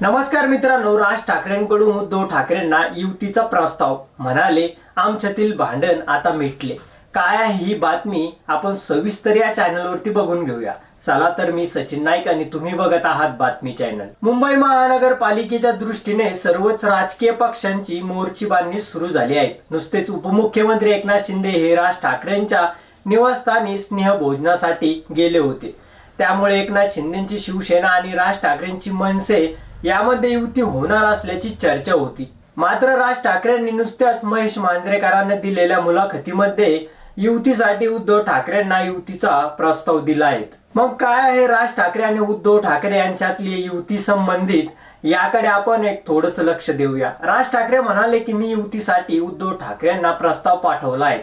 नमस्कार मित्रांनो राज ठाकरेंकडून उद्धव ठाकरेंना युतीचा प्रस्ताव म्हणाले आमच्यातील भांडण आता मिटले. काय आहे ही बातमी आपण सविस्तर या चॅनलवरती बघून घेऊया. चला तर मी सचिन नाईक आणि तुम्ही बघत आहात बातमी चॅनल. मुंबई महानगरपालिकेच्या दृष्टीने सर्वच राजकीय पक्षांची मोर्ची बांधणी सुरू झाली आहे. नुसतेच उपमुख्यमंत्री एकनाथ शिंदे हे राज ठाकरेंच्या निवासस्थानी स्नेहभोजनासाठी गेले होते. त्यामुळे एकनाथ शिंदेची शिवसेना आणि राज ठाकरेंची मनसे यामध्ये युती होणार असल्याची चर्चा होती. मात्र राज ठाकरेंनी नुसत्याच महेश मांजरेकरांना दिलेल्या मुलाखतीमध्ये युतीसाठी उद्धव ठाकरेंना युतीचा प्रस्ताव दिला आहे मग काय आहे राज ठाकरे आणि उद्धव ठाकरे यांच्यातली युती संबंधित? याकडे आपण एक थोडस लक्ष देऊया. राज ठाकरे म्हणाले की मी युतीसाठी उद्धव ठाकरेंना प्रस्ताव पाठवला आहे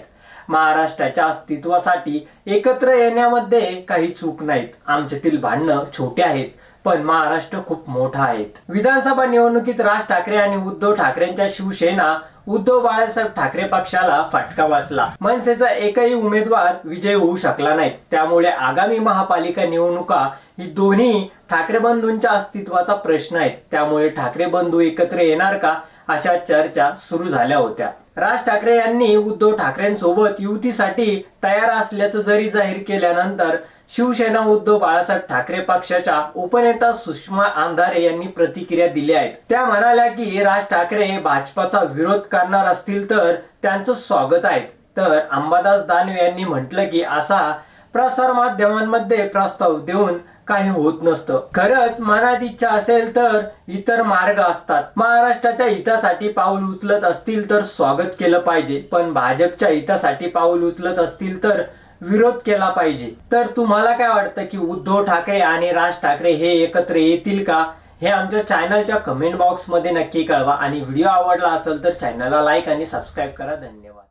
महाराष्ट्राच्या अस्तित्वासाठी एकत्र येण्यामध्ये काही चूक नाहीत. आमच्यातील भांडणं छोटे आहेत. पण महाराष्ट्र खूप मोठा आहे विधानसभा निवडणुकीत राज ठाकरे आणि उद्धव ठाकरेंच्या शिवसेना उद्धव बाळासाहेब ठाकरे पक्षाला फटका बसला. मनसेचा एकही उमेदवार विजय होऊ शकला नाही. त्यामुळे आगामी महापालिका निवडणुका ही दोन्ही ठाकरे बंधूंच्या अस्तित्वाचा प्रश्न आहे त्यामुळे ठाकरे बंधू एकत्र येणार का अशा चर्चा सुरू झाल्या होत्या. राज ठाकरे यांनी उद्धव ठाकरेंसोबत युतीसाठी तयार असल्याचं जरी जाहीर केल्यानंतर शिवसेना उद्धव बाळासाहेब ठाकरे पक्षाच्या उपनेता सुषमा आंधारे यांनी प्रतिक्रिया दिल्या आहेत. त्या म्हणाल्या की राज ठाकरे हे भाजपाचा विरोध करणार असतील तर त्यांचं स्वागत आहे. तर अंबादास दानवे यांनी म्हटलं की असा प्रसार माध्यमांमध्ये प्रस्ताव देऊन काही होत नसतं. खरंच मनात इच्छा असेल तर इतर मार्ग असतात. महाराष्ट्राच्या हितासाठी पाऊल उचलत असतील तर स्वागत केलं पाहिजे. पण भाजपच्या हितासाठी पाऊल उचलत असतील तर विरोध केला पाहिजे. तर तुम्हाला काय वाटतं की उद्धव ठाकरे आणि राज ठाकरे हे एकत्र येतील का? हे आमच्या चॅनलच्या कमेंट बॉक्समध्ये नक्की कळवा. आणि व्हिडिओ आवडला असेल तर चॅनलला लाईक आणि सबस्क्राईब करा. धन्यवाद.